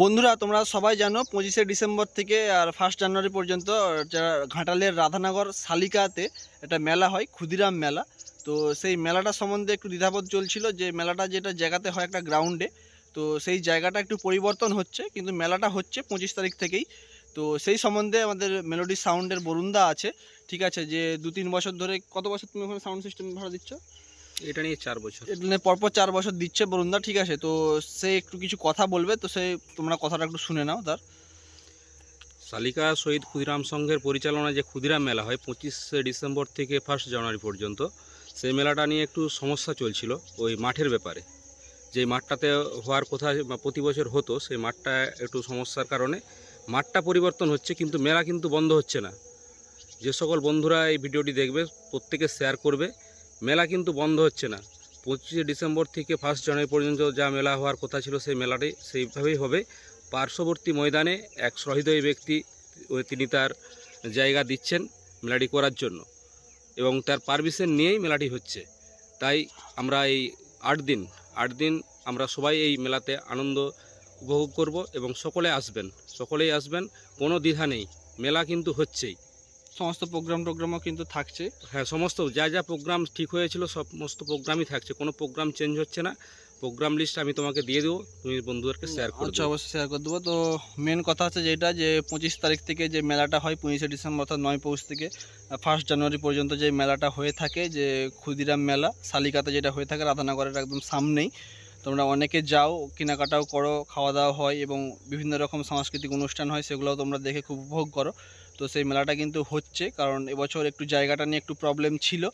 বন্ধুরা, তোমরা সবাই জানো, পঁচিশে ডিসেম্বর থেকে আর ফার্স্ট জানুয়ারি পর্যন্ত ঘাটালের রাধানগর শালিকাতে একটা মেলা হয়, ক্ষুদিরাম মেলা। তো সেই মেলাটা সম্বন্ধে একটু দ্বিধাবোধ চলছিল যে মেলাটা যেটা জায়গাতে হয় একটা গ্রাউন্ডে তো সেই জায়গাটা একটু পরিবর্তন হচ্ছে, কিন্তু মেলাটা হচ্ছে পঁচিশ তারিখ থেকেই। তো সেই সম্বন্ধে আমাদের মেলোডি সাউন্ডের বরুণদা আছে, ঠিক আছে, যে দু তিন বছর ধরে, কত বছর তুমি ওখানে সাউন্ড সিস্টেম ভাড়া দিচ্ছ? এটা নিয়ে চার বছর। এটা নিয়ে পরপর চার বছর দিচ্ছে বরুণদা ঠিক আছে? তো সে একটু কিছু কথা বলবে তো সে তোমরা কথাটা একটু শুনে নাও তার শালিকা শহীদ ক্ষুদিরাম সংঘের পরিচালনায় যে ক্ষুদিরাম মেলা হয় পঁচিশে ডিসেম্বর থেকে ফার্স্ট জানুয়ারি পর্যন্ত সেই মেলাটা নিয়ে একটু সমস্যা চলছিল ওই মাঠের ব্যাপারে। যে মাঠটাতে হওয়ার কথা বা প্রতি বছর হতো সেই মাঠটা একটু সমস্যার কারণে মাঠটা পরিবর্তন হচ্ছে কিন্তু মেলা কিন্তু বন্ধ হচ্ছে না। যে সকল বন্ধুরা এই ভিডিওটি দেখবে প্রত্যেকে শেয়ার করবে মেলা কিন্তু বন্ধ হচ্ছে না। পঁচিশে ডিসেম্বর থেকে ফার্স্ট জানুয়ারি পর্যন্ত যা মেলা হওয়ার কথা ছিল সেই মেলাটি সেইভাবেই হবে। পার্শ্ববর্তী ময়দানে এক সহৃদয় ব্যক্তি তিনি তার জায়গা দিচ্ছেন মেলাটি করার জন্য এবং তার পারমিশন নিয়েই মেলাটি হচ্ছে। তাই আমরা এই আট দিন আট দিন আমরা সবাই এই মেলাতে আনন্দ উপভোগ করব এবং সকলে আসবেন, সকলেই আসবেন, কোনো দ্বিধা নেই। মেলা কিন্তু হচ্ছেই। সমস্ত প্রোগ্রাম টোগ্রামও কিন্তু থাকছে। হ্যাঁ সমস্ত যা যা প্রোগ্রাম ঠিক হয়েছিল সমস্ত প্রোগ্রামই থাকছে। কোনো প্রোগ্রাম চেঞ্জ হচ্ছে না। প্রোগ্রাম লিস্ট আমি তোমাকে দিয়ে দেবো তুমি বন্ধুদেরকে শেয়ার করে আচ্ছা অবশ্যই শেয়ার করে দেবো। তো মেন কথা হচ্ছে যেটা যে পঁচিশ তারিখ থেকে যে মেলাটা হয় পঁচিশে ডিসেম্বর অর্থাৎ নয় পৌষ থেকে ফার্স্ট জানুয়ারি পর্যন্ত যে মেলাটা হয়ে থাকে যে ক্ষুদিরাম মেলা শালিকাতে যেটা হয়ে থাকে রাধানগরের একদম সামনেই। তোমরা অনেকে যাও, কেনাকাটাও করো খাওয়া দাওয়া হয় এবং বিভিন্ন রকম সাংস্কৃতিক অনুষ্ঠান হয়, সেগুলোও তোমরা দেখে খুব উপভোগ করো। তো সেই মেলাটা কিন্তু হচ্ছে, কারণ এবছর একটু জায়গাটা নিয়ে একটু প্রবলেম ছিল।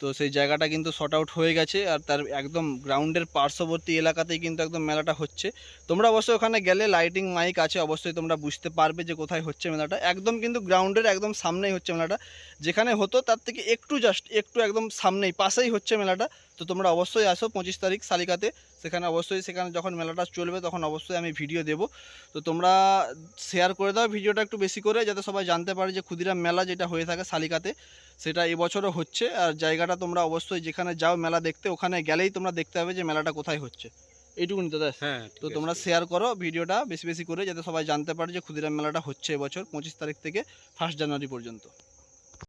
তো সেই জায়গাটা কিন্তু শর্ট আউট হয়ে গেছে আর তার একদম গ্রাউন্ডের পার্শ্ববর্তী এলাকাতেই কিন্তু একদম মেলাটা হচ্ছে। তোমরা অবশ্যই ওখানে গেলে লাইটিং মাইক আছে, অবশ্যই তোমরা বুঝতে পারবে যে কোথায় হচ্ছে মেলাটা। একদম কিন্তু গ্রাউন্ডের একদম সামনেই হচ্ছে মেলাটা। যেখানে হতো তার থেকে একটু জাস্ট একটু একদম সামনেই, পাশেই হচ্ছে মেলাটা। তো তোমরা অবশ্যই আসো পঁচিশ তারিখ শালিকাতে। সেখানে অবশ্যই সেখানে যখন মেলাটা চলবে তখন অবশ্যই আমি ভিডিও দেব। তো তোমরা শেয়ার করে দাও ভিডিওটা একটু বেশি করে যাতে সবাই জানতে পারে যে ক্ষুদিরাম মেলা যেটা হয়ে থাকে শালিকাতে সেটা এবছরও হচ্ছে। আর জায়গাটা তোমরা অবশ্যই যেখানে যাও মেলা দেখতে ওখানে গেলেই তোমরা দেখতে হবে যে মেলাটা কোথায় হচ্ছে। এইটুকুনি দাদা হ্যাঁ তো তোমরা শেয়ার করো ভিডিওটা বেশি বেশি করে যাতে সবাই জানতে পারে যে ক্ষুদিরাম মেলাটা হচ্ছে এবছর পঁচিশ তারিখ থেকে ফার্স্ট জানুয়ারি পর্যন্ত।